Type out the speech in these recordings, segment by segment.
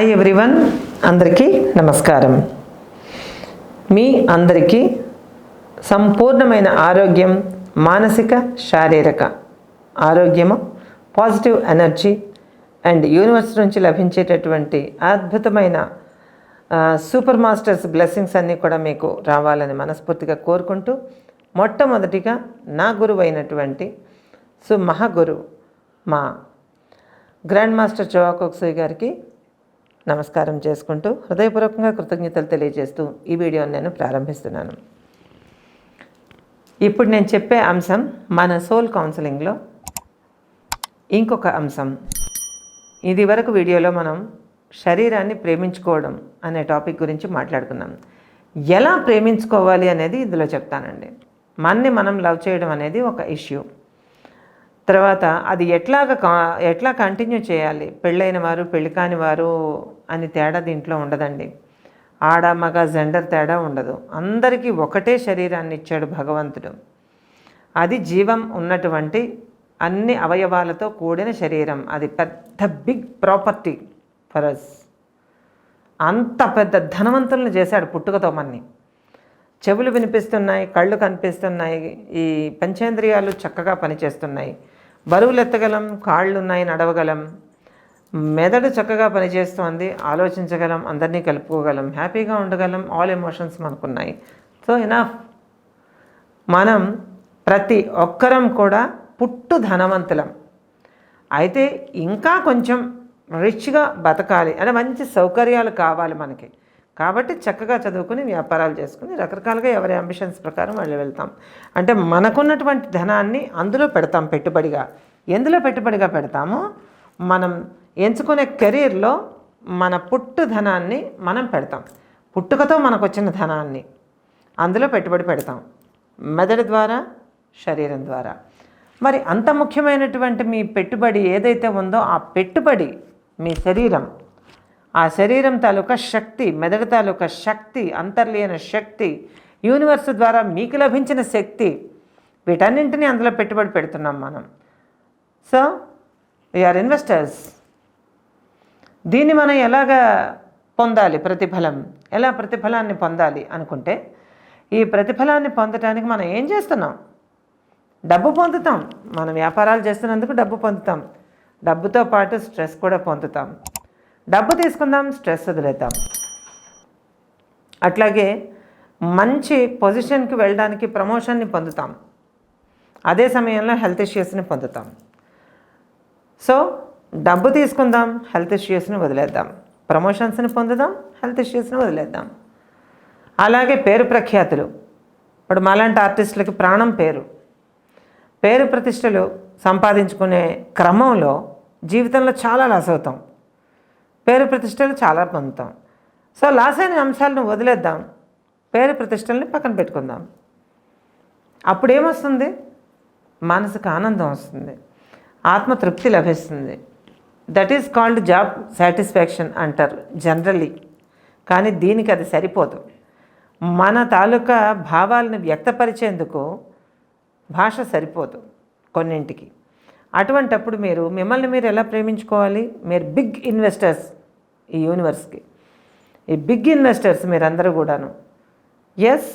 Hi everyone అందరికీ నమస్కారం. మీ అందరికీ సంపూర్ణమైన ఆరోగ్యం మానసిక శారీరక ఆరోగ్యము పాజిటివ్ ఎనర్జీ అండ్ యూనివర్స్ నుంచి లభించేటటువంటి అద్భుతమైన సూపర్ మాస్టర్స్ బ్లెస్సింగ్స్ అన్నీ కూడా మీకు రావాలని మనస్ఫూర్తిగా కోరుకుంటూ మొట్టమొదటిగా నా గురువు అయినటువంటి సో మహాగురు మా గ్రాండ్ మాస్టర్ చోవాకోక్సోయ్ గారికి నమస్కారం చేసుకుంటూ హృదయపూర్వకంగా కృతజ్ఞతలు తెలియజేస్తూ ఈ వీడియోని నేను ప్రారంభిస్తున్నాను. ఇప్పుడు నేను చెప్పే అంశం మన సోల్ కౌన్సిలింగ్లో ఇంకొక అంశం. ఇది వరకు వీడియోలో మనం శరీరాన్ని ప్రేమించుకోవడం అనే టాపిక్ గురించి మాట్లాడుకున్నాం. ఎలా ప్రేమించుకోవాలి అనేది ఇందులో చెప్తానండి. మనని మనం లవ్ చేయడం అనేది ఒక ఇష్యూ. తర్వాత అది ఎట్లాగ కా- ఎట్లా కంటిన్యూ చేయాలి? పెళ్ళైన వారు పెళ్ళి కాని వారు అని తేడా దీంట్లో ఉండదండి. ఆడ మగ జెండర్ తేడా ఉండదు. అందరికీ ఒకటే శరీరాన్ని ఇచ్చాడు భగవంతుడు. అది జీవం ఉన్నటువంటి అన్ని అవయవాలతో కూడిన శరీరం. అది పెద్ద బిగ్ ప్రాపర్టీ ఫర్ అస్ అంత పెద్ద ధనవంతులను చేశాడు పుట్టుకతో మన్ని. చెవులు వినిపిస్తున్నాయి కళ్ళు కనిపిస్తున్నాయి ఈ పంచేంద్రియాలు చక్కగా పనిచేస్తున్నాయి. బరువులు ఎత్తగలం కాళ్ళు ఉన్నాయి నడవగలం. మెదడు చక్కగా పనిచేస్తుంది ఆలోచించగలం అందరినీ కలుపుకోగలం హ్యాపీగా ఉండగలం ఆల్ ఎమోషన్స్ మనకున్నాయి. సో ఎనఫ్ మనం ప్రతి ఒక్కరం కూడా పుట్టు ధనవంతులం. అయితే ఇంకా కొంచెం రిచ్గా బతకాలి. అంటే మంచి సౌకర్యాలు కావాలి మనకి. కాబట్టి చక్కగా చదువుకుని వ్యాపారాలు చేసుకుని రకరకాలుగా ఎవరి అంబిషన్స్ ప్రకారం వాళ్ళు వెళ్తాం. అంటే మనకున్నటువంటి ధనాన్ని అందులో పెడతాం పెట్టుబడిగా. ఎందులో పెట్టుబడిగా పెడతామో? మనం ఎంచుకునే కెరీర్లో మన పుట్టు ధనాన్ని మనం పెడతాం. పుట్టుకతో మనకు వచ్చిన ధనాన్ని అందులో పెట్టుబడి పెడతాం. మెదడు ద్వారా శరీరం ద్వారా. మరి అంత ముఖ్యమైనటువంటి మీ పెట్టుబడి ఏదైతే ఉందో ఆ పెట్టుబడి మీ శరీరం ఆ శరీరం తాలూకా శక్తి మెదడు తాలూకా శక్తి అంతర్లీన శక్తి యూనివర్స్ ద్వారా మీకు లభించిన శక్తి వీటన్నింటినీ అందులో పెట్టుబడి పెడుతున్నాం మనం. సో వీఆర్ ఇన్వెస్టర్స్ దీన్ని మనం ఎలాగా పొందాలి? ప్రతిఫలం. ఎలా ప్రతిఫలాన్ని పొందాలి అనుకుంటే ఈ ప్రతిఫలాన్ని పొందటానికి మనం ఏం చేస్తున్నాం? డబ్బు పొందుతాం. మనం వ్యాపారాలు చేస్తున్నందుకు డబ్బు పొందుతాం. డబ్బుతో పాటు స్ట్రెస్ కూడా పొందుతాం. డబ్బు తీసుకుందాం స్ట్రెస్ వదిలేద్దాం. అట్లాగే మంచి పొజిషన్కి వెళ్ళడానికి ప్రమోషన్ని పొందుతాం. అదే సమయంలో హెల్త్ ఇష్యూస్ని పొందుతాం. సో డబ్బు తీసుకుందాం హెల్త్ ఇష్యూస్ని వదిలేద్దాం. ప్రమోషన్స్ని పొందుదాం హెల్త్ ఇష్యూస్ని వదిలేద్దాం. అలాగే పేరు ప్రఖ్యాతులు. ఇప్పుడు మాలాంటి ఆర్టిస్టులకి ప్రాణం పేరు. పేరు ప్రతిష్టలు సంపాదించుకునే క్రమంలో జీవితంలో చాలా లాస్ అవుతాం. పేరు ప్రతిష్టలు చాలా పొందుతాం. సో లాస్ అయిన అంశాలను వదిలేద్దాం. పేరు ప్రతిష్టల్ని పక్కన పెట్టుకుందాం. అప్పుడు ఏమొస్తుంది మానసిక ఆనందం వస్తుంది. ఆత్మతృప్తి లభిస్తుంది. That is called job satisfaction అంటారు జనరల్లీ. కానీ దీనికి అది సరిపోదు. మన తాలూకా భావాలను వ్యక్తపరిచేందుకు భాష సరిపోదు కొన్నింటికి. అటువంటప్పుడు మీరు మిమ్మల్ని మీరు ఎలా ప్రేమించుకోవాలి? మీరు బిగ్ ఇన్వెస్టర్స్ ఈ యూనివర్స్కి ఈ బిగ్ ఇన్వెస్టర్స్ మీరందరూ కూడాను. ఎస్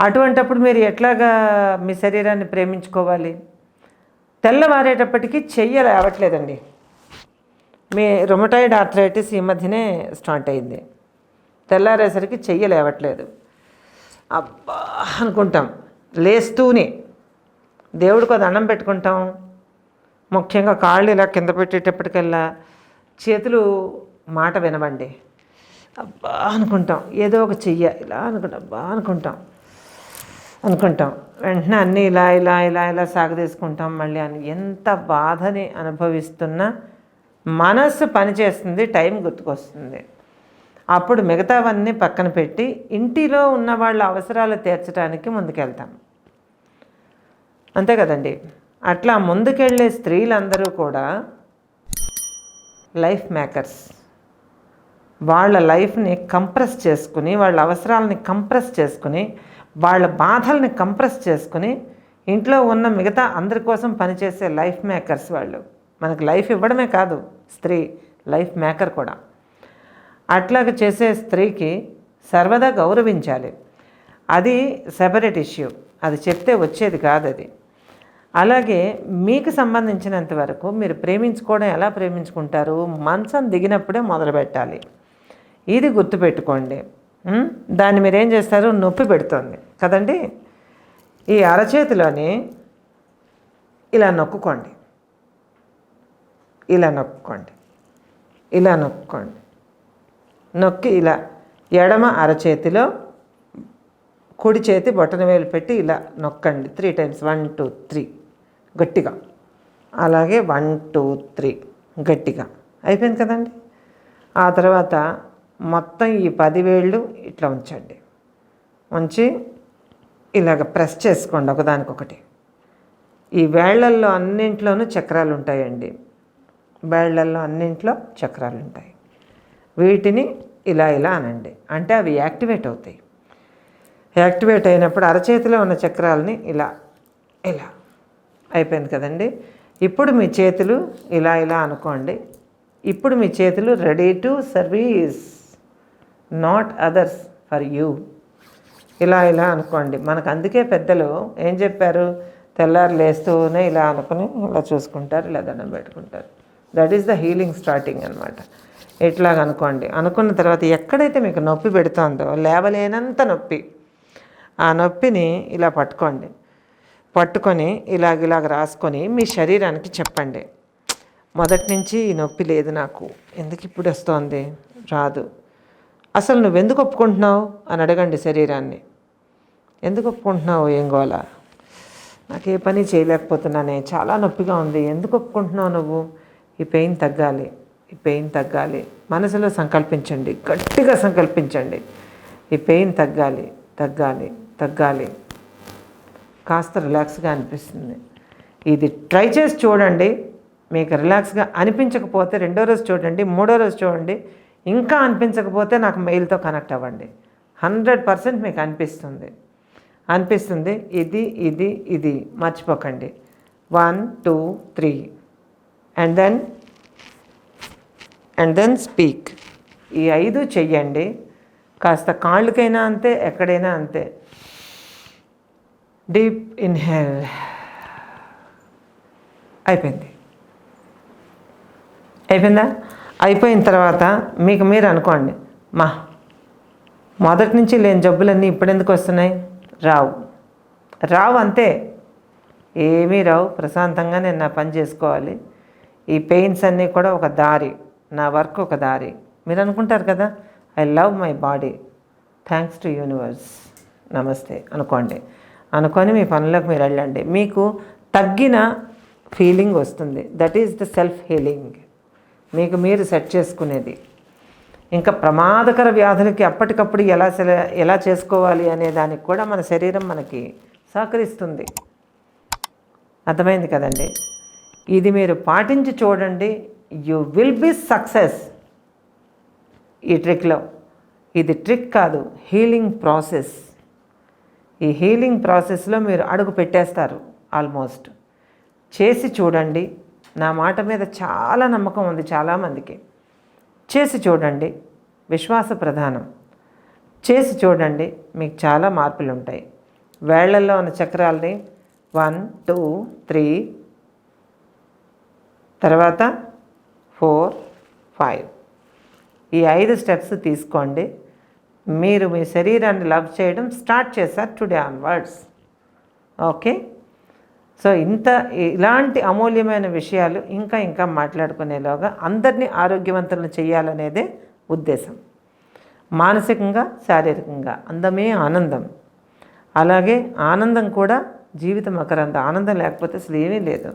అటువంటప్పుడు మీరు ఎట్లాగా మీ శరీరాన్ని ప్రేమించుకోవాలి? తెల్లవారేటప్పటికీ చెయ్యి రావట్లేదండి మీ రొమటాయిడ్ ఆర్థరైటిస్ ఈ మధ్యనే స్టార్ట్ అయింది. తెల్లారేసరికి చెయ్యలేవట్లేదు అబ్బా అనుకుంటాం. లేస్తూనే. దేవుడికి దండం పెట్టుకుంటాం. ముఖ్యంగా కాళ్ళు ఇలా కింద పెట్టేటప్పటికల్లా చేతులు మాట వినవండి. అబ్బా అనుకుంటాం. ఏదో ఒక చెయ్య ఇలా అనుకుంటాం. అబ్బా అనుకుంటాం. అనుకుంటాం. వెంటనే అన్నీ ఇలా ఇలా ఇలా ఇలా సాగదీసుకుంటాం మళ్ళీ అని ఎంత బాధని అనుభవిస్తున్నా మనస్సు పనిచేస్తుంది టైం గుర్తుకొస్తుంది. అప్పుడు మిగతావన్నీ పక్కన పెట్టి ఇంటిలో ఉన్న వాళ్ళ అవసరాలు తీర్చడానికి ముందుకెళ్తాం. అంతే కదండి. అట్లా ముందుకెళ్ళే స్త్రీలందరూ కూడా లైఫ్ మేకర్స్. వాళ్ళ లైఫ్ని కంప్రెస్ చేసుకుని వాళ్ళ అవసరాలని కంప్రెస్ చేసుకుని వాళ్ళ బాధల్ని కంప్రెస్ చేసుకుని ఇంట్లో ఉన్న మిగతా అందరి కోసం పనిచేసే లైఫ్ మేకర్స్ వాళ్ళు. మనకు లైఫ్ ఇవ్వడమే కాదు స్త్రీ లైఫ్ మేకర్ కూడా. అట్లాగ చేసే స్త్రీకి సర్వదా గౌరవించాలి. అది సెపరేట్ ఇష్యూ. అది చెప్తే వచ్చేది కాదు అది అలాగే మీకు సంబంధించినంత వరకు మీరు ప్రేమించుకోవడం ఎలా ప్రేమించుకుంటారు? మంచం దిగినప్పుడే మొదలు పెట్టాలి. ఇది గుర్తుపెట్టుకోండి. దాన్ని మీరు ఏం చేస్తారు? నొప్పి పెడుతుంది. కదండి? ఈ అరచేతిలోని ఇలా నొక్కుకోండి. ఇలా నొక్కుకోండి. ఇలా నొక్కుకోండి. నొక్కి ఇలా ఎడమ అరచేతిలో కుడి చేతి బొటన వేలు పెట్టి ఇలా నొక్కండి. Three times. One two three. గట్టిగా. అలాగే వన్ టూ త్రీ గట్టిగా. అయిపోయింది కదండి? ఆ తర్వాత మొత్తం ఈ పది వేళ్ళు ఇట్లా ఉంచండి. ఉంచి ఇలాగ ప్రెస్ చేసుకోండి ఒకదానికొకటి. ఈ వేళ్ళల్లో అన్నింట్లోనూ చక్రాలు ఉంటాయండి. వేళ్ళల్లో అన్నింట్లో చక్రాలు ఉంటాయి. వీటిని ఇలా ఇలా అనండి. అంటే అవి యాక్టివేట్ అవుతాయి. యాక్టివేట్ అయినప్పుడు అరచేతిలో ఉన్న చక్రాలని ఇలా ఇలా అయిపోయింది కదండి. ఇప్పుడు మీ చేతులు ఇలా ఇలా అనుకోండి. ఇప్పుడు మీ చేతులు ready to service not others for you. ఇలా ఇలా అనుకోండి. మనకు అందుకే పెద్దలు ఏం చెప్పారు? తెల్లారు లేస్తూనే ఇలా అనుకుని ఇలా చూసుకుంటారు ఇలా దండం పెట్టుకుంటారు. That is the healing starting అనమాట ఇట్లాగ అనుకోండి. అనుకున్న తర్వాత ఎక్కడైతే మీకు నొప్పి పెడుతుందో లేవలేనంత నొప్పి ఆ నొప్పిని ఇలా పట్టుకోండి. పట్టుకొని ఇలాగ ఇలాగ రాసుకొని మీ శరీరానికి చెప్పండి. మొదటి నుంచి ఈ నొప్పి లేదు నాకు. ఎందుకు ఇప్పుడు వస్తోంది? రాదు. అసలు నువ్వెందుకు ఒప్పుకుంటున్నావు? అని అడగండి శరీరాన్ని. ఎందుకు ఒప్పుకుంటున్నావు ఏం గోలా? నాకు ఏ పని చేయలేకపోతున్నానే. చాలా నొప్పిగా ఉంది. ఎందుకు ఒప్పుకుంటున్నావు నువ్వు? ఈ పెయిన్ తగ్గాలి. ఈ పెయిన్ తగ్గాలి. మనసులో సంకల్పించండి. గట్టిగా సంకల్పించండి. ఈ పెయిన్ తగ్గాలి. తగ్గాలి. తగ్గాలి. కాస్త రిలాక్స్గా అనిపిస్తుంది. ఇది ట్రై చేసి చూడండి. మీకు రిలాక్స్గా అనిపించకపోతే రెండో రోజు చూడండి మూడో రోజు చూడండి. ఇంకా అనిపించకపోతే నాకు మెయిల్తో కనెక్ట్ అవ్వండి. హండ్రెడ్ పర్సెంట్ మీకు అనిపిస్తుంది. అనిపిస్తుంది ఇది ఇది ఇది. మర్చిపోకండి. One two three. And then and then speak ఈ ఐదు చెయ్యండి. కాస్త కాళ్ళకైనా అంతే ఎక్కడైనా అంతే. డీప్ ఇన్హేల్ అయిపోయింది. అయిపోయిందా? అయిపోయిన తర్వాత మీకు మీరు అనుకోండి మా మొదటి నుంచి లేని జబ్బులన్నీ ఇప్పుడెందుకు వస్తున్నాయి? రావు. రావు అంతే. ఏమీ రావు. ప్రశాంతంగా నేను నా పని చేసుకోవాలి. ఈ పెయిన్స్ అన్నీ కూడా ఒక దారి. నా వర్క్ ఒక దారి. మీరు అనుకుంటారు కదా I love my body. Thanks to universe. నమస్తే అనుకోండి. అనుకొని మీ పనులకు మీరు వెళ్ళండి. మీకు తగ్గిన ఫీలింగ్ వస్తుంది. That is the self healing మీకు మీరు సెట్ చేసుకునేది. ఇంకా ప్రమాదకర వ్యాధులకి అప్పటికప్పుడు ఎలా సెల- ఎలా చేసుకోవాలి అనే దానికి కూడా మన శరీరం మనకి సహకరిస్తుంది. అర్థమైంది కదండి? ఇది మీరు పాటించి చూడండి. యు విల్ బి సక్సెస్ ఈ ట్రిక్లో ఇది ట్రిక్ కాదు హీలింగ్ ప్రాసెస్ ఈ హీలింగ్ ప్రాసెస్లో మీరు అడుగు పెట్టేస్తారు ఆల్మోస్ట్. చేసి చూడండి. నా మాట మీద చాలా నమ్మకం ఉంది చాలామందికి. చేసి చూడండి. విశ్వాస ప్రధానం. చేసి చూడండి. మీకు చాలా మార్పులు ఉంటాయి. వేళ్ళలో ఉన్న చక్రాలని వన్ టూ త్రీ తర్వాత ఫోర్ ఫైవ్. ఈ ఐదు స్టెప్స్ తీసుకోండి. మీరు మీ శరీరాన్ని లవ్ చేయడం స్టార్ట్ చేశారు టుడే ఆన్వర్డ్స్. ఓకే? సో ఇంత ఇలాంటి అమూల్యమైన విషయాలు ఇంకా ఇంకా మాట్లాడుకునేలోగా అందరినీ ఆరోగ్యవంతులను చేయాలనేదే ఉద్దేశం. మానసికంగా శారీరకంగా అందమే ఆనందం. అలాగే ఆనందం కూడా జీవితం అకరంత ఆనందం లేకపోతే అసలు ఏమీ లేదు.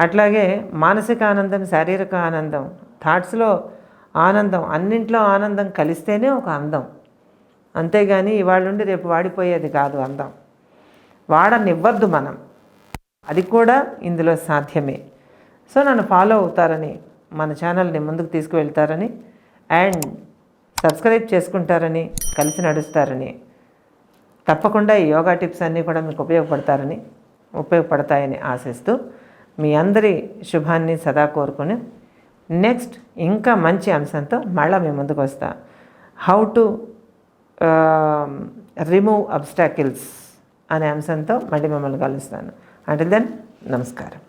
అట్లాగే మానసిక ఆనందం శారీరక ఆనందం థాట్స్లో ఆనందం అన్నింట్లో ఆనందం కలిస్తేనే ఒక అందం. అంతేగాని ఇవాళ నుండి రేపు వాడిపోయేది కాదు అందం. వాడనివ్వద్దు మనం. అది కూడా ఇందులో సాధ్యమే. సో నన్ను ఫాలో అవుతారని మన ఛానల్ని ముందుకు తీసుకువెళ్తారని అండ్ సబ్స్క్రైబ్ చేసుకుంటారని కలిసి నడుస్తారని తప్పకుండా ఈ యోగా టిప్స్ అన్నీ కూడా మీకు ఉపయోగపడతారని ఉపయోగపడతాయని ఆశిస్తూ మీ అందరి శుభాన్ని సదా కోరుకొని నెక్స్ట్ ఇంకా మంచి అంశంతో మళ్ళీ మేము ముందుకు వస్తా. How to Um, remove obstacles అనే అంశంతో మళ్ళీ మిమ్మల్ని కలుస్తాను. అంటే దెన్ నమస్కారం.